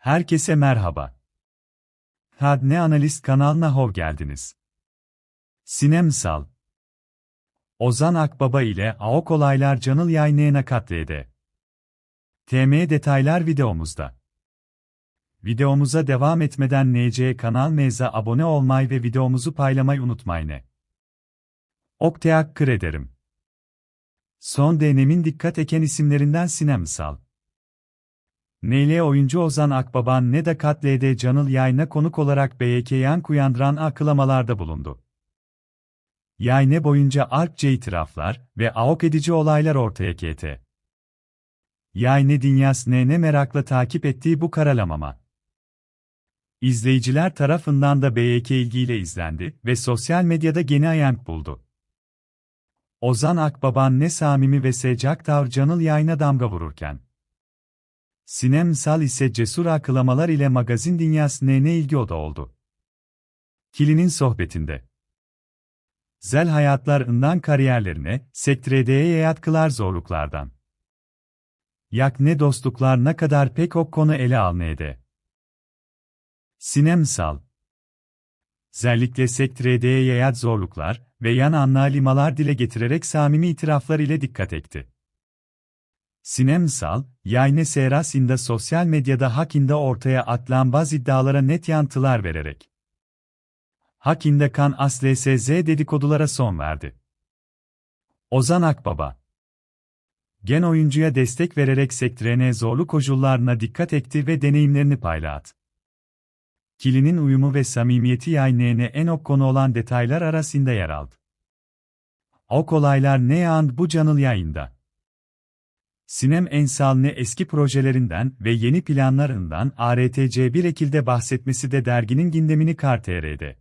Herkese merhaba. Had ne analist kanalına hoş geldiniz. Sinemsal. Ozan Akbaba ile AOK olaylar canıl yayınlayana katlede. TM detaylar videomuzda. Videomuza devam etmeden NC kanal meza abone olmayı ve videomuzu paylamayı unutmayın. Ok ederim. Son dönemin dikkat eken isimlerinden Sinemsal. Neyle oyuncu Ozan Akbaban ne de Katlede Canıl yayına konuk olarak BYK yank uyandıran akılamalarda bulundu. Yayne boyunca artça itiraflar ve aok edici olaylar ortaya KT. Yayne Dinyas ne ne merakla takip ettiği bu karalamama. İzleyiciler tarafından da BYK ilgiyle izlendi ve sosyal medyada gene ayank buldu. Ozan Akbaban ne samimi ve secak tavr Canıl yayına damga vururken. Sinem Sal ise cesur akılamalar ile magazin dünyasına ne ilgi oda oldu. Kili'nin sohbetinde. Zel hayatlarından kariyerlerine, sektredeye yatkılar zorluklardan. Yak ne dostluklar ne kadar pek o konu ele alnede. Sinem Sal. Özellikle sektredeye yayat zorluklar ve yan anlalimalar dile getirerek samimi itiraflar ile dikkat etti. Sinemsal, Yayne Serasin'de sosyal medyada Hakin'de ortaya atılan bazı iddialara net yanıtlar vererek. Hakin'de kan ASLSZ dedikodulara son verdi. Ozan Akbaba Gen oyuncuya destek vererek sektrene zorlu koşullarına dikkat etti ve deneyimlerini paylaştı. Kili'nin uyumu ve samimiyeti Yayne'ne en ok konu olan detaylar arasında yer aldı. Ok olaylar ne yağın bu canıl yayında. Sinem Ensal ne eski projelerinden ve yeni planlarından ARTC bir ekilde bahsetmesi de derginin gündemini KarTR'de.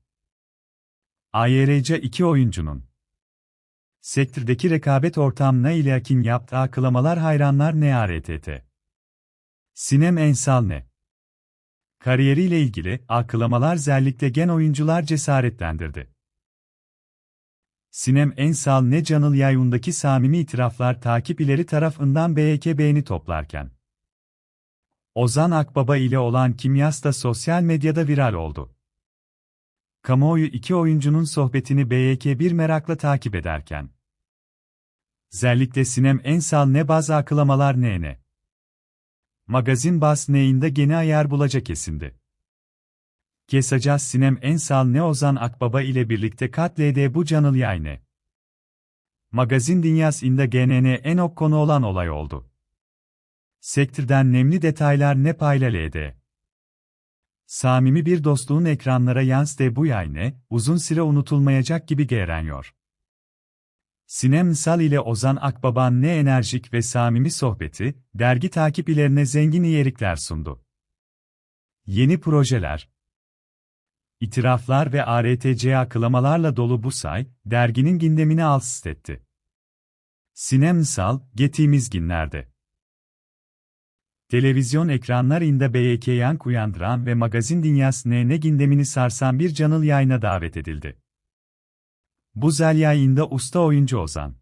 AYRC iki oyuncunun sektördeki rekabet ortamına ilhakin yaptığı akılamalar hayranlar ne ARTT. Sinem Ensal ne? Kariyeriyle ilgili akılamalar özellikle gen oyuncular cesaretlendirdi. Sinem Ensal ne Canıl Yayun'daki samimi itiraflar takip ileri tarafından BYK beğeni toplarken. Ozan Akbaba ile olan kimyas da sosyal medyada viral oldu. Kamuoyu iki oyuncunun sohbetini BYK bir merakla takip ederken. Özellikle Sinem Ensal ne bazı akılamalar ne ne. Magazin bas neyinde gene ayar bulacak kesindi. Kesacağız Sinem Ensal ne Ozan Akbaba ile birlikte katlede bu canıl yayne. Magazin dünyasında GNN en ok konu olan olay oldu. Sektörden nemli detaylar ne paylalede. Samimi bir dostluğun ekranlara yansıdığı bu yayne, uzun süre unutulmayacak gibi görünüyor. Sinem Sal ile Ozan Akbaban ne enerjik ve samimi sohbeti, dergi takipçilerine zengin içerikler sundu. Yeni projeler, İtiraflar ve ARTC akılamalarla dolu bu say, derginin gündemini alt etti. Sinemsal, geçtiğimiz günlerde. Televizyon ekranlarında BYK yank uyandıran ve magazin dünyasına ne gündemini sarsan bir canıl yayına davet edildi. Bu zel yayında usta oyuncu Ozan.